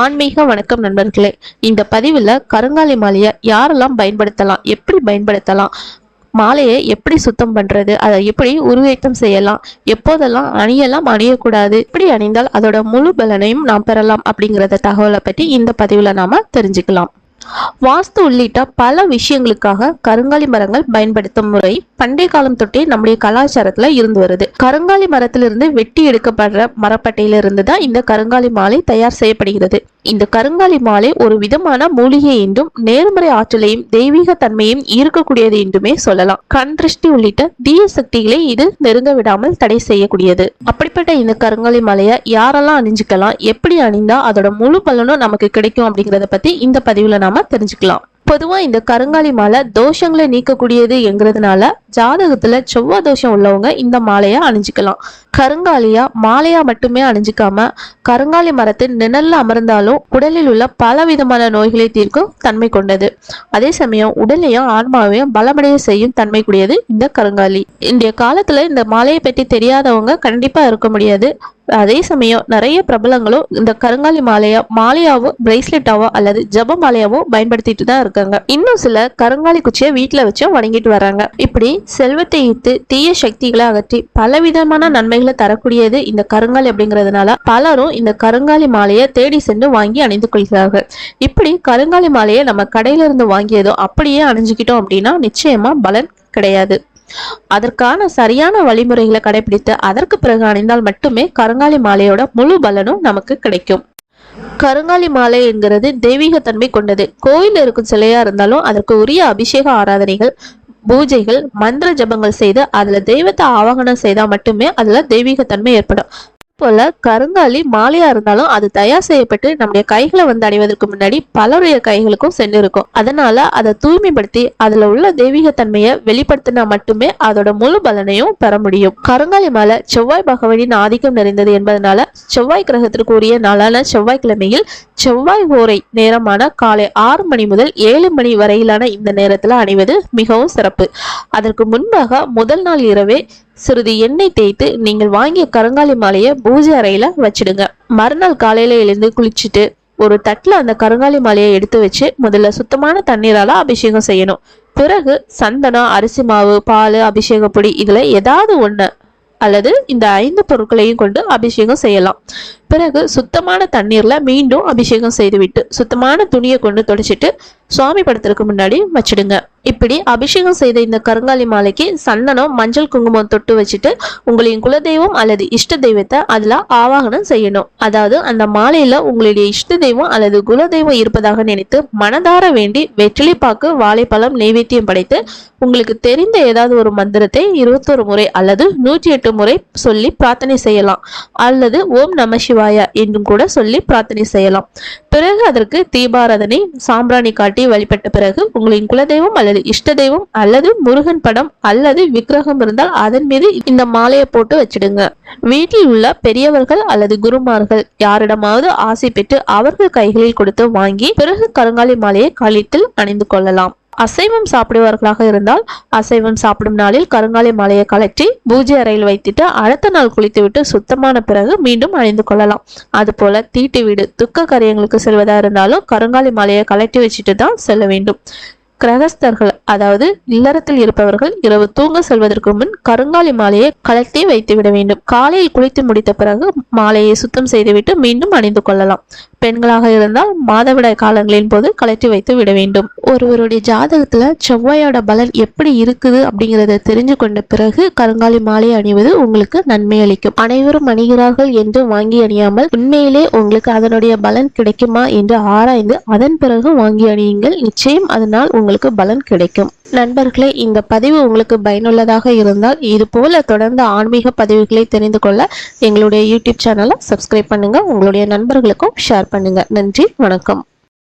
ஆன்மீக வணக்கம் நண்பர்களே. இந்த பதிவில் கருங்காலி மாலையை யாரெல்லாம் பயன்படுத்தலாம் எப்படி பயன்படுத்தலாம் மாலையை எப்படி சுத்தம் பண்ணுறது அதை எப்படி உருவேற்றம் செய்யலாம் எப்போதெல்லாம் அணியலாம் அணியக்கூடாது எப்படி அணிந்தால் அதோட முழு பலனையும் நாம் பெறலாம் அப்படிங்கிறத தகவலை பற்றி இந்த பதிவில் நாம் தெரிஞ்சுக்கலாம். வாஸ்து உள்ளிட்ட பல விஷயங்களுக்காக கருங்காலி மரங்கள் பயன்படுத்தும் முறை பண்டைய காலம் தொட்டே நம்முடைய கலாச்சாரத்துல இருந்து வருது. கருங்காலி மரத்திலிருந்து வெட்டி எடுக்கப்படுற மரப்பட்டையில இருந்து தான் இந்த கருங்காலி மாலை தயார் செய்யப்படுகிறது. இந்த கருங்காலி மாலை ஒரு விதமான மூலிகை என்றும் நேர்மறை ஆற்றலையும் தெய்வீக தன்மையும் ஈர்க்கக்கூடியது என்றுமே சொல்லலாம். கண் திருஷ்டி உள்ளிட்ட தீய சக்திகளை இது நெருங்க விடாமல் தடை செய்யக்கூடியது. அப்படிப்பட்ட இந்த கருங்காலி மாலையை யாரெல்லாம் அணிஞ்சுக்கலாம் எப்படி அணிந்தா அதோட முழு பலனும் நமக்கு கிடைக்கும் அப்படிங்கறத பத்தி இந்த பதிவுல நாம தெரிஞ்சுக்கலாம். பொதுவா இந்த கருங்காலி மாலை தோஷங்களை நீக்கக்கூடியது என்கிறதுனால ஜாதகத்துல செவ்வாய் தோஷம் உள்ளவங்க இந்த மாலையை அணிஞ்சுக்கலாம். கருங்காலியா மாலையா மட்டுமே அணிஞ்சிக்காம கருங்காலி மரத்தின் நிழல்ல அமர்ந்தாலும் உடலில் உள்ள பல விதமான நோய்களை தீர்க்கும் தன்மை கொண்டது. அதே சமயம் உடலையும் ஆன்மாவையும் பலமடைய செய்யும் தன்மை கூடியது இந்த கருங்காலி. இன்றைய காலத்துல இந்த மாலையை பற்றி தெரியாதவங்க கண்டிப்பா இருக்க முடியாது. அதே சமயம் நிறைய பிரபலங்களும் இந்த கருங்காலி மாலையா மாலையாவோ பிரேஸ்லெட்டாவோ அல்லது ஜப மாலையாவோ பயன்படுத்திட்டு தான் இருக்காங்க. இன்னும் சில கருங்காலி குச்சியை வீட்டுல வச்சும் வணங்கிட்டு வராங்க. இப்படி செல்வத்தை ஈர்த்து தீய சக்திகளை அகற்றி பலவிதமான நன்மைகளை தரக்கூடியது இந்த கருங்காலி அப்படிங்கிறதுனால பலரும் இந்த கருங்காலி மாலையை தேடி சென்று வாங்கி அணிந்து கொள்கிறார்கள். இப்படி கருங்காலி மாலையை நம்ம கடையில இருந்து வாங்கியதோ அப்படியே அணிஞ்சுக்கிட்டோம் அப்படின்னா நிச்சயமா பலன் கிடையாது. அதற்கான சரியான வழிமுறைகளை கடைபிடித்து அதற்கு பிறகு அணிந்தால் மட்டுமே கருங்காலி மாலையோட முழு பலனும் நமக்கு கிடைக்கும். கருங்காலி மாலை என்கிறது தெய்வீக தன்மை கொண்டது. கோயில் இருக்கும் சிலையா இருந்தாலும் அதற்கு உரிய அபிஷேக ஆராதனைகள் பூஜைகள் மந்திர ஜபங்கள் செய்து அதுல தெய்வத்தை ஆவாகனம் செய்தா மட்டுமே அதுல தெய்வீக தன்மை ஏற்படும். போல கருங்காலி மாலையா இருந்தாலும் அது தயார் செய்யப்பட்டு நம்முடைய கைகளை வந்து அடைவதற்கு முன்னாடி பலருடைய கைகளுக்கும் சென்றிருக்கும். அதனால அதை தூய்மைப்படுத்தி அதுல உள்ள தெய்வீக தன்மையை வெளிப்படுத்தினா மட்டுமே அதோட முழு பலனையும் பெற முடியும். கருங்காலி மாலை செவ்வாய் பகவனின் ஆதிக்கம் நிறைந்தது என்பதனால செவ்வாய் கிரகத்திற்கு உரிய நாளான செவ்வாய்க்கிழமையில் செவ்வாய் ஓரை நேரமான காலை ஆறு மணி முதல் ஏழு மணி வரையிலான இந்த நேரத்துல அணிவது மிகவும் சிறப்பு. அதற்கு முன்பாக முதல் நாள் இரவே சிறிது எண்ணெய் தேய்த்து நீங்கள் வாங்கிய கருங்காலி மாலையை பூஜை அறையில வச்சிடுங்க. மறுநாள் காலையில எழுந்து குளிச்சுட்டு ஒரு தட்டில் அந்த கருங்காலி மாலையை எடுத்து வச்சு முதல்ல சுத்தமான தண்ணீரால அபிஷேகம் செய்யணும். பிறகு சந்தனம் அரிசி மாவு பால் அபிஷேக பொடி இதில் ஏதாவது ஒன்று அல்லது இந்த ஐந்து பொருட்களையும் கொண்டு அபிஷேகம் செய்யலாம். பிறகு சுத்தமான தண்ணீர்ல மீண்டும் அபிஷேகம் செய்துவிட்டு சுத்தமான துணியை கொண்டு தொடச்சிட்டு சுவாமி படத்திற்கு முன்னாடி வச்சிடுங்க. இப்படி அபிஷேகம் செய்த இந்த கருங்காலி மாலைக்கு சந்தனம் மஞ்சள் குங்குமம் தொட்டு வச்சுட்டு உங்களின் குலதெய்வம் அல்லது இஷ்ட தெய்வத்தை அதுல ஆவாகனம் செய்யணும். அதாவது அந்த மாலையில உங்களுடைய இஷ்ட தெய்வம் அல்லது குலதெய்வம் இருப்பதாக நினைத்து மனதார வேண்டி வெற்றிலைப்பாக்கு வாழைப்பழம் நெய்வேத்தியம் படைத்து உங்களுக்கு தெரிந்த ஏதாவது ஒரு மந்திரத்தை இருபத்தொரு முறை அல்லது நூற்றி எட்டு முறை சொல்லி பிரார்த்தனை செய்யலாம். அல்லது ஓம் நம சிவாயா என்றும் கூட சொல்லி பிரார்த்தனை செய்யலாம். பிறகு அதற்கு தீபாராதனை சாம்பிராணி காட்டி வழிபட்ட பிறகு உங்களின் குலதெய்வம் அல்லது இஷ்ட தெய்வம் அல்லது முருகன் படம் அல்லது விக்கிரகம் இருந்தால் அதன் மீது இந்த மாலையை போட்டு வச்சிடுங்க. வீட்டில் உள்ள பெரியவர்கள் அல்லது குருமார்கள் யாரிடமாவது ஆசை பெற்று அவர்கள் கைகளில் கொடுத்து வாங்கி பிறகு கருங்காலி மாலையை கழுத்தில் அணிந்து கொள்ளலாம். அசைவம் சாப்பிடுவார்களாக இருந்தால் அசைவம் சாப்பிடும் நாளில் கருங்காலி மாலையை கலற்றி பூஜை அறையில் வைத்துட்டு அடுத்த நாள் குளித்துவிட்டு சுத்தமான பிறகு மீண்டும் அணிந்து கொள்ளலாம். அதுபோல தீட்டு வீடு துக்க கரியங்களுக்கு செல்வதா இருந்தாலும் கருங்காலி மாலையை கலட்டி வச்சுட்டு தான் செல்ல வேண்டும். கிரகஸ்தர்கள் அதாவது இல்லறத்தில் இருப்பவர்கள் இரவு தூங்க செல்வதற்கு முன் கருங்காலி மாலையை கலட்டி வைத்து விட வேண்டும். காலையில் குளித்து முடித்த பிறகு மாலையை சுத்தம் செய்துவிட்டு மீண்டும் அணிந்து கொள்ளலாம். பெண்களாக இருந்தால் மாதவிடாய் காலங்களின் போது கலட்டி வைத்து விட வேண்டும். ஒருவருடைய ஜாதகத்துல செவ்வாயோட பலன் எப்படி இருக்குது அப்படிங்கறத தெரிஞ்சு கொண்ட பிறகு கருங்காலி மாலை அணிவது உங்களுக்கு நன்மை அளிக்கும். அனைவரும் அணிகிறார்கள் என்று வாங்கி அணியாமல் உண்மையிலே உங்களுக்கு அதனுடைய பலன் கிடைக்குமா என்று ஆராய்ந்து அதன் பிறகு வாங்கி அணியுங்கள். நிச்சயம் அதனால் உங்களுக்கு பலன் கிடைக்கும். கிடைக்கும். நண்பர்களே இந்த பதிவு உங்களுக்கு பயனுள்ளதாக இருந்தால் இது போல தொடர்ந்து ஆன்மீக பதிவுகளை தெரிந்து கொள்ள எங்களுடைய யூடியூப் சேனலை சப்ஸ்கிரைப் பண்ணுங்க. உங்களுடைய நண்பர்களுக்கும் ஷேர் பண்ணுங்க. நன்றி வணக்கம்.